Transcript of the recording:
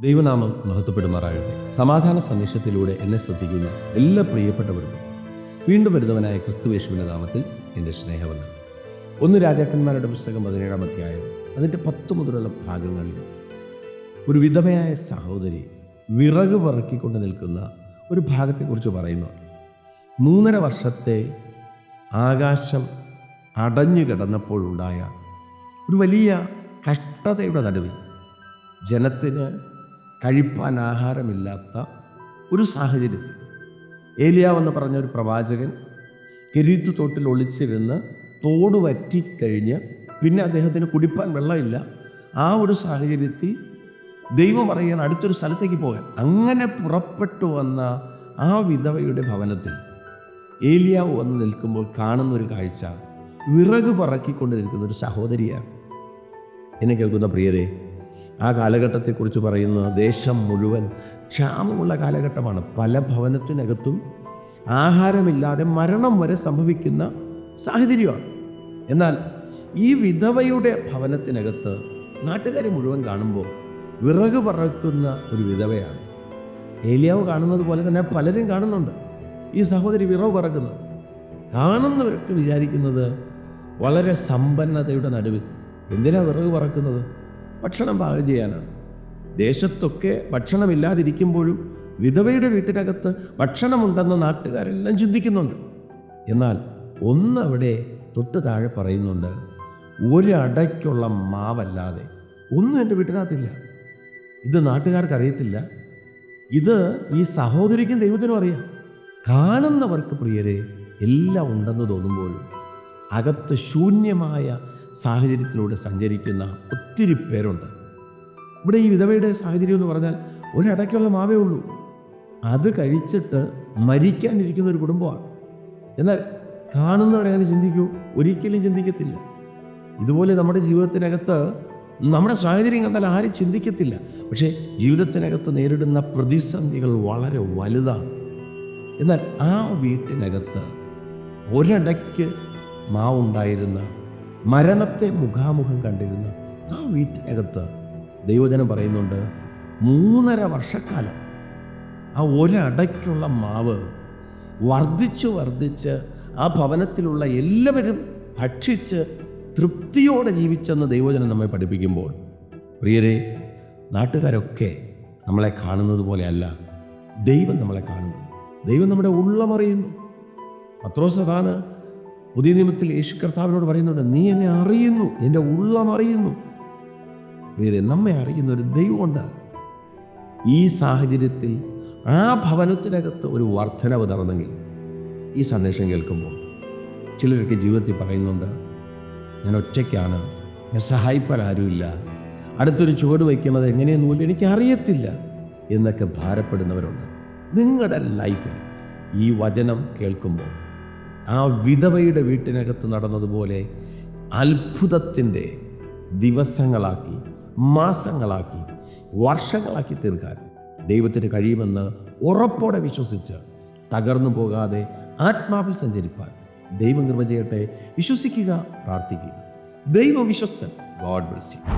ദൈവനാമം മഹത്വപ്പെടുമാറാകട്ടെ. സമാധാന സന്ദേശത്തിലൂടെ എന്നെ ശ്രദ്ധിക്കുന്ന എല്ലാ പ്രിയപ്പെട്ടവർക്കും വീണ്ടും വരുന്നവനായ ക്രിസ്തുവേശുവിന്റെ നാമത്തിൽ എന്റെ സ്നേഹവന്ദനം. ഒന്ന് രാജാക്കന്മാരുടെ പുസ്തകം പതിനേഴാം അധ്യായം അതിന്റെ പത്ത് മുതലുള്ള ഭാഗങ്ങളിൽ ഒരു വിധവയായ സഹോദരി വിറക് പറക്കിക്കൊണ്ട് നിൽക്കുന്ന ഒരു ഭാഗത്തെക്കുറിച്ച് പറയുന്നു. മൂന്നര വർഷത്തെ ആകാശം അടഞ്ഞു കിടന്നപ്പോഴുണ്ടായ ഒരു വലിയ കഷ്ടതയുടെ നടുവിൽ ജനത്തിന് കഴിപ്പാൻ ആഹാരമില്ലാത്ത ഒരു സാഹചര്യത്തിൽ. ഏലിയാവെന്ന് പറഞ്ഞ ഒരു പ്രവാചകൻ കെരീത്ത് തോട്ടിൽ ഒളിച്ചിരുന്ന് തോട് വറ്റിക്കഴിഞ്ഞ് പിന്നെ അദ്ദേഹത്തിന് കുടിപ്പാൻ വെള്ളമില്ല. ആ ഒരു സാഹചര്യത്തിൽ ദൈവം പറയാൻ അടുത്തൊരു സ്ഥലത്തേക്ക് പോകാൻ. അങ്ങനെ പുറപ്പെട്ടു വന്ന ആ വിധവയുടെ ഭവനത്തിൽ ഏലിയാവ് വന്ന് നിൽക്കുമ്പോൾ കാണുന്ന ഒരു കാഴ്ച വിറക് പറക്കിക്കൊണ്ട് നിൽക്കുന്ന ഒരു സഹോദരിയാണ്. എന്നെ കേൾക്കുന്ന പ്രിയരെ ആ കാലഘട്ടത്തെക്കുറിച്ച് പറയുന്നത് ദേശം മുഴുവൻ ക്ഷാമമുള്ള കാലഘട്ടമാണ്. പല ഭവനത്തിനകത്തും ആഹാരമില്ലാതെ മരണം വരെ സംഭവിക്കുന്ന സാഹചര്യമാണ്. എന്നാൽ ഈ വിധവയുടെ ഭവനത്തിനകത്ത് നാട്ടുകാരെ മുഴുവൻ കാണുമ്പോൾ വിറക് പറക്കുന്ന ഒരു വിധവയാണ്. ഏലിയാവ് കാണുന്നത് പോലെ തന്നെ പലരും കാണുന്നുണ്ട്. ഈ സഹോദരി വിറവ് പറക്കുന്നത് കാണുന്നവർക്ക് വിചാരിക്കുന്നത് വളരെ സമ്പന്നതയുടെ നടുവിൽ എന്തിനാണ് വിറക് പറക്കുന്നത്? ഭക്ഷണം പാകം ചെയ്യാനാണ്. ദേശത്തൊക്കെ ഭക്ഷണമില്ലാതിരിക്കുമ്പോഴും വിധവയുടെ വീട്ടിനകത്ത് ഭക്ഷണമുണ്ടെന്ന് നാട്ടുകാരെല്ലാം ചിന്തിക്കുന്നുണ്ട്. എന്നാൽ ഒന്നവിടെ തൊട്ട് താഴെ പറയുന്നുണ്ട് ഒരടയ്ക്കുള്ള മാവല്ലാതെ ഒന്നും എന്റെ വീട്ടിനകത്തില്ല. ഇത് നാട്ടുകാർക്ക് അറിയത്തില്ല ഇത് ഈ സഹോദരിക്കും ദൈവത്തിനും അറിയാം. കാണുന്നവർക്ക് പ്രിയരെ എല്ലാം ഉണ്ടെന്ന് തോന്നുമ്പോഴും അകത്ത് ശൂന്യമായ സാഹചര്യത്തിലൂടെ സഞ്ചരിക്കുന്ന ഒത്തിരി പേരുണ്ട്. ഇവിടെ ഈ വിധവയുടെ സാഹചര്യം എന്ന് പറഞ്ഞാൽ ഒരടയ്ക്കുള്ള മാവേ ഉള്ളൂ. അത് കഴിച്ചിട്ട് മരിക്കാനിരിക്കുന്ന ഒരു കുടുംബമാണ്. എന്നാൽ കാണുന്നവരങ്ങനെ ചിന്തിക്കൂ. ഒരിക്കലും ചിന്തിക്കത്തില്ല. ഇതുപോലെ നമ്മുടെ ജീവിതത്തിനകത്ത് നമ്മുടെ സാഹചര്യം കണ്ടാൽ ആരും ചിന്തിക്കത്തില്ല. പക്ഷേ ജീവിതത്തിനകത്ത് നേരിടുന്ന പ്രതിസന്ധികൾ വളരെ വലുതാണ്. എന്നാൽ ആ വീട്ടിനകത്ത് ഒരിടയ്ക്ക് മാവുണ്ടായിരുന്ന മരണത്തെ മുഖാമുഖം കണ്ടിരുന്ന. ആ വീട്ടിനകത്ത് ദൈവജനം പറയുന്നുണ്ട് മൂന്നര വർഷക്കാലം ആ ഒരടയ്ക്കുള്ള മാവ് വർദ്ധിച്ചു വർദ്ധിച്ച് ആ ഭവനത്തിലുള്ള എല്ലാവരും ഭക്ഷിച്ച് തൃപ്തിയോടെ ജീവിച്ചെന്ന് ദൈവജനം നമ്മെ പഠിപ്പിക്കുമ്പോൾ. പ്രിയരെ നാട്ടുകാരൊക്കെ നമ്മളെ കാണുന്നത് പോലെയല്ല ദൈവം നമ്മളെ കാണുന്നു. ദൈവം നമ്മുടെ ഉള്ളമറിയുന്നു പത്രോസതാണ് പുതിയ നിയമത്തിൽ യേശു കർത്താവിനോട് പറയുന്നുണ്ട് നീ എന്നെ അറിയുന്നു എന്റെ ഉള്ളം അറിയുന്നു. വേറെ നമ്മെ അറിയുന്ന ഒരു ദൈവമുണ്ട്. ഈ സാഹചര്യത്തിൽ ആ ഭവനത്തിനകത്ത് ഒരു വർധനവ് നടന്നെങ്കിൽ ഈ സന്ദേശം കേൾക്കുമ്പോൾ ചിലരൊക്കെ ജീവിതത്തിൽ പറയുന്നുണ്ട് ഞാൻ ഒറ്റയ്ക്കാണ് ഞാൻ സഹായിപ്പാൻ ആരുമില്ല അടുത്തൊരു ചുവട് വയ്ക്കുന്നത് എങ്ങനെയെന്ന് പോലും എനിക്ക് അറിയത്തില്ല എന്നൊക്കെ ഭാരപ്പെടുന്നവരുണ്ട്. നിങ്ങളുടെ ലൈഫിൽ ഈ വചനം കേൾക്കുമ്പോൾ ആ വിധവയുടെ വീട്ടിനകത്ത് നടന്നതുപോലെ അത്ഭുതത്തിന്റെ ദിവസങ്ങളാക്കി മാസങ്ങളാക്കി വർഷങ്ങളാക്കി തീർക്കാൻ ദൈവത്തിന് കഴിയുമെന്ന് ഉറപ്പോടെ വിശ്വസിച്ച് തകർന്നു പോകാതെ ആത്മാവിൽ സഞ്ചരിപ്പാൻ ദൈവം കൃപ വിശ്വസിക്കുക പ്രാർത്ഥിക്കുക. ദൈവ വിശ്വസ്തൻ ഗോഡ് ബ്ലസ് യു.